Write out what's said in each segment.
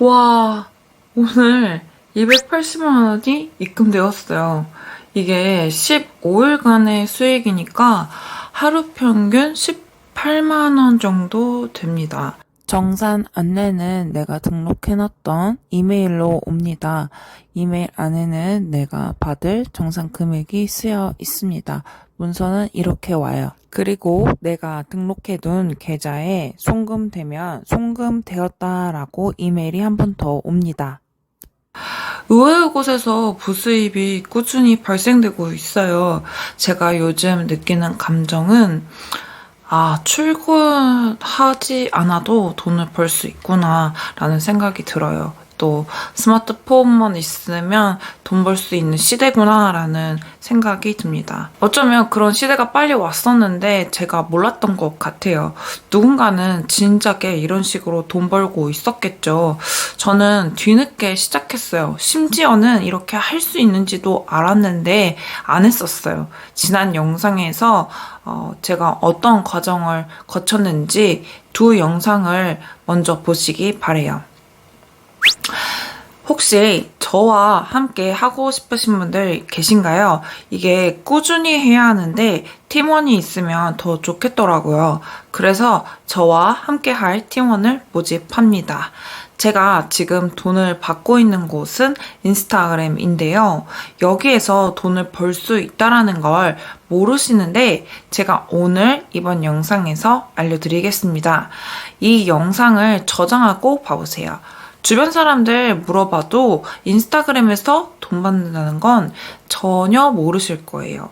와, 오늘 280만 원이 입금되었어요. 이게 15일간의 수익이니까 하루 평균 18만 원 정도 됩니다. 정산 안내는 내가 등록해놨던 이메일로 옵니다. 이메일 안에는 내가 받을 정산 금액이 쓰여 있습니다. 문서는 이렇게 와요. 그리고 내가 등록해둔 계좌에 송금되면 송금되었다라고 이메일이 한 번 더 옵니다. 의외의 곳에서 부수입이 꾸준히 발생되고 있어요. 제가 요즘 느끼는 감정은 아, 출근하지 않아도 돈을 벌 수 있구나 라는 생각이 들어요. 또 스마트폰만 있으면 돈 벌 수 있는 시대구나라는 생각이 듭니다. 어쩌면 그런 시대가 빨리 왔었는데 제가 몰랐던 것 같아요. 누군가는 진작에 이런 식으로 돈 벌고 있었겠죠. 저는 뒤늦게 시작했어요. 심지어는 이렇게 할 수 있는지도 알았는데 안 했었어요. 지난 영상에서 어, 제가 어떤 과정을 거쳤는지 두 영상을 먼저 보시기 바래요. 혹시 저와 함께 하고 싶으신 분들 계신가요? 이게 꾸준히 해야 하는데 팀원이 있으면 더 좋겠더라고요. 그래서 저와 함께 할 팀원을 모집합니다. 제가 지금 돈을 받고 있는 곳은 인스타그램인데요. 여기에서 돈을 벌 수 있다라는 걸 모르시는데 제가 오늘 이번 영상에서 알려드리겠습니다. 이 영상을 저장하고 봐보세요. 주변 사람들 물어봐도 인스타그램에서 돈 받는다는 건 전혀 모르실 거예요.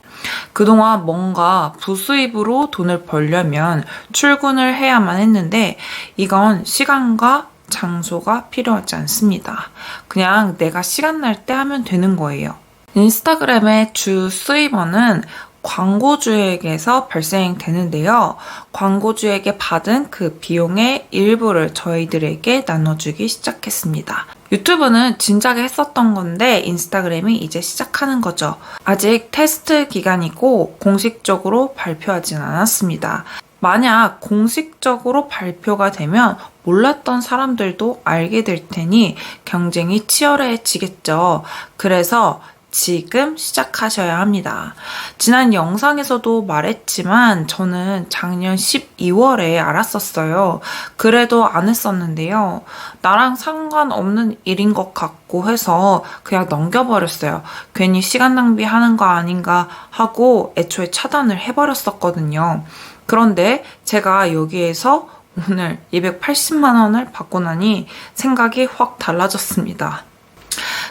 그동안 뭔가 부수입으로 돈을 벌려면 출근을 해야만 했는데 이건 시간과 장소가 필요하지 않습니다. 그냥 내가 시간 날 때 하면 되는 거예요. 인스타그램의 주 수입원은 광고주에게서 발생되는데요. 광고주에게 받은 그 비용의 일부를 저희들에게 나눠주기 시작했습니다. 유튜브는 진작에 했었던 건데 인스타그램이 이제 시작하는 거죠. 아직 테스트 기간이고 공식적으로 발표하진 않았습니다. 만약 공식적으로 발표가 되면 몰랐던 사람들도 알게 될 테니 경쟁이 치열해지겠죠. 그래서 지금 시작하셔야 합니다. 지난 영상에서도 말했지만 저는 작년 12월에 알았었어요. 그래도 안 했었는데요. 나랑 상관없는 일인 것 같고 해서 그냥 넘겨버렸어요. 괜히 시간 낭비하는 거 아닌가 하고 애초에 차단을 해버렸었거든요. 그런데 제가 여기에서 오늘 280만 원을 받고 나니 생각이 확 달라졌습니다.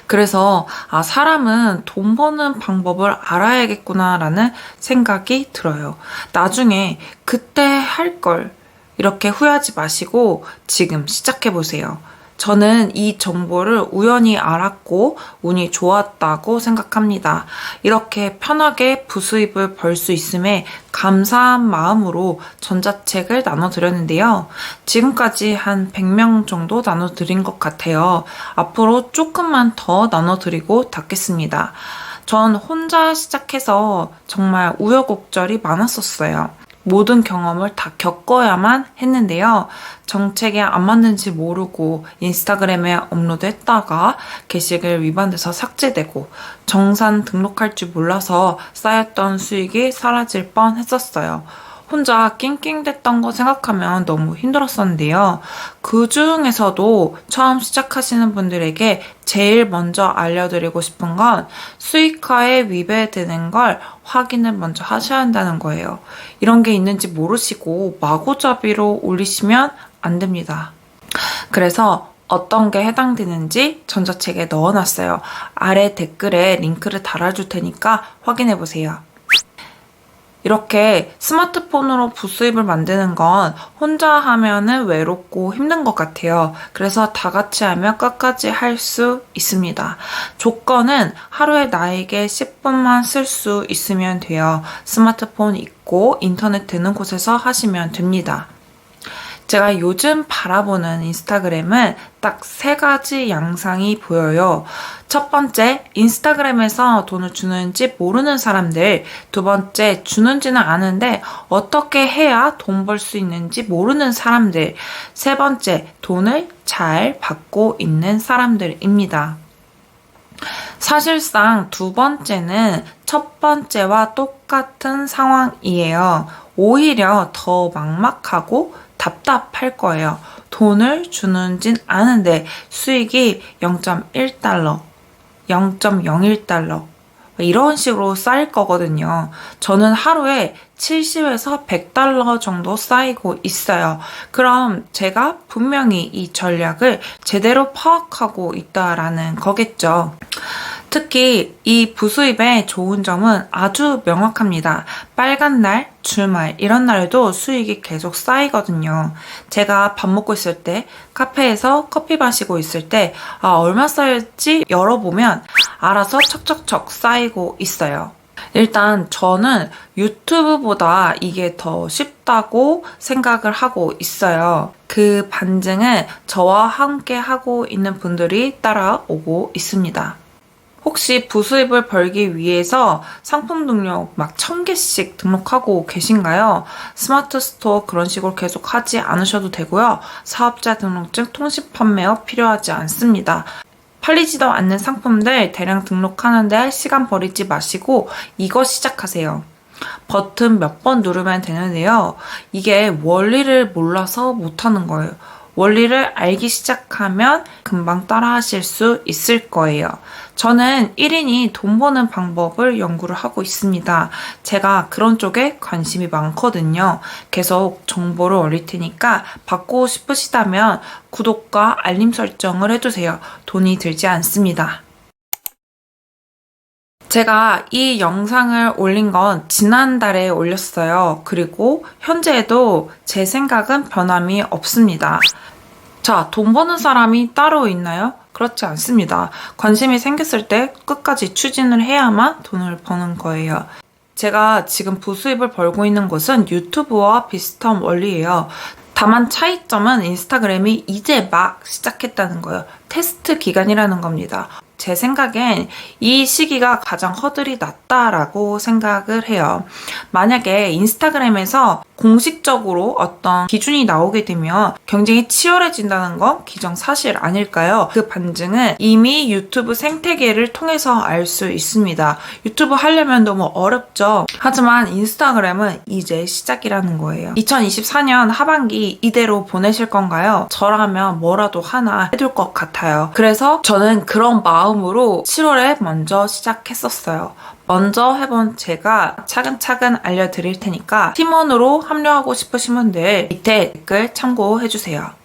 그래서 아 사람은 돈 버는 방법을 알아야겠구나라는 생각이 들어요. 나중에 그때 할 걸 이렇게 후회하지 마시고 지금 시작해 보세요. 저는 이 정보를 우연히 알았고 운이 좋았다고 생각합니다. 이렇게 편하게 부수입을 벌 수 있음에 감사한 마음으로 전자책을 나눠드렸는데요. 지금까지 한 100명 정도 나눠드린 것 같아요. 앞으로 조금만 더 나눠드리고 닫겠습니다. 전 혼자 시작해서 정말 우여곡절이 많았었어요. 모든 경험을 다 겪어야만 했는데요. 정책에 안 맞는지 모르고 인스타그램에 업로드했다가 게시글 위반돼서 삭제되고 정산 등록할 줄 몰라서 쌓였던 수익이 사라질 뻔 했었어요. 혼자 낑낑댔던 거 생각하면 너무 힘들었었는데요. 그 중에서도 처음 시작하시는 분들에게 제일 먼저 알려드리고 싶은 건 수익화에 위배되는 걸 확인을 먼저 하셔야 한다는 거예요. 이런 게 있는지 모르시고 마구잡이로 올리시면 안 됩니다. 그래서 어떤 게 해당되는지 전자책에 넣어놨어요. 아래 댓글에 링크를 달아줄 테니까 확인해 보세요. 이렇게 스마트폰으로 부수입을 만드는 건 혼자 하면은 외롭고 힘든 것 같아요. 그래서 다 같이 하면 끝까지 할 수 있습니다. 조건은 하루에 나에게 10분만 쓸 수 있으면 돼요. 스마트폰 있고 인터넷 되는 곳에서 하시면 됩니다. 제가 요즘 바라보는 인스타그램은 딱 세 가지 양상이 보여요. 첫 번째, 인스타그램에서 돈을 주는지 모르는 사람들. 두 번째, 주는지는 아는데 어떻게 해야 돈 벌 수 있는지 모르는 사람들. 세 번째, 돈을 잘 받고 있는 사람들입니다. 사실상 두 번째는 첫 번째와 똑같은 상황이에요. 오히려 더 막막하고 답답할 거예요. 돈을 주는진 아는데 수익이 0.1달러, 0.01달러, 이런 식으로 쌓일 거거든요. 저는 하루에 70에서 100달러 정도 쌓이고 있어요. 그럼 제가 분명히 이 전략을 제대로 파악하고 있다라는 거겠죠. 특히 이 부수입의 좋은 점은 아주 명확합니다. 빨간 날, 주말 이런 날에도 수익이 계속 쌓이거든요. 제가 밥 먹고 있을 때 카페에서 커피 마시고 있을 때 아, 얼마 쌓였지 열어보면 알아서 척척척 쌓이고 있어요. 일단 저는 유튜브보다 이게 더 쉽다고 생각을 하고 있어요. 그 반증은 저와 함께 하고 있는 분들이 따라오고 있습니다. 혹시 부수입을 벌기 위해서 상품 등록 막 천 개씩 등록하고 계신가요? 스마트 스토어 그런 식으로 계속 하지 않으셔도 되고요. 사업자 등록증, 통신 판매업 필요하지 않습니다. 팔리지도 않는 상품들 대량 등록하는데 시간 버리지 마시고 이거 시작하세요. 버튼 몇 번 누르면 되는데요. 이게 원리를 몰라서 못하는 거예요. 원리를 알기 시작하면 금방 따라 하실 수 있을 거예요. 저는 1인이 돈 버는 방법을 연구를 하고 있습니다. 제가 그런 쪽에 관심이 많거든요. 계속 정보를 올릴 테니까 받고 싶으시다면 구독과 알림 설정을 해주세요. 돈이 들지 않습니다. 제가 이 영상을 올린 건 지난달에 올렸어요. 그리고 현재에도 제 생각은 변함이 없습니다. 자, 돈 버는 사람이 따로 있나요? 그렇지 않습니다. 관심이 생겼을 때 끝까지 추진을 해야만 돈을 버는 거예요. 제가 지금 부수입을 벌고 있는 곳은 유튜브와 비슷한 원리예요. 다만 차이점은 인스타그램이 이제 막 시작했다는 거예요. 테스트 기간이라는 겁니다. 제 생각엔 이 시기가 가장 허들이 낮다라고 생각을 해요. 만약에 인스타그램에서 공식적으로 어떤 기준이 나오게 되면 경쟁이 치열해진다는 건 기정사실 아닐까요? 그 반증은 이미 유튜브 생태계를 통해서 알 수 있습니다. 유튜브 하려면 너무 어렵죠. 하지만 인스타그램은 이제 시작이라는 거예요. 2024년 하반기 이대로 보내실 건가요? 저라면 뭐라도 하나 해둘 것 같아요. 그래서 저는 그런 마음으로 7월에 먼저 시작했었어요. 먼저 해본 제가 차근차근 알려드릴 테니까 팀원으로 합류하고 싶으신 분들 밑에 댓글 참고해주세요.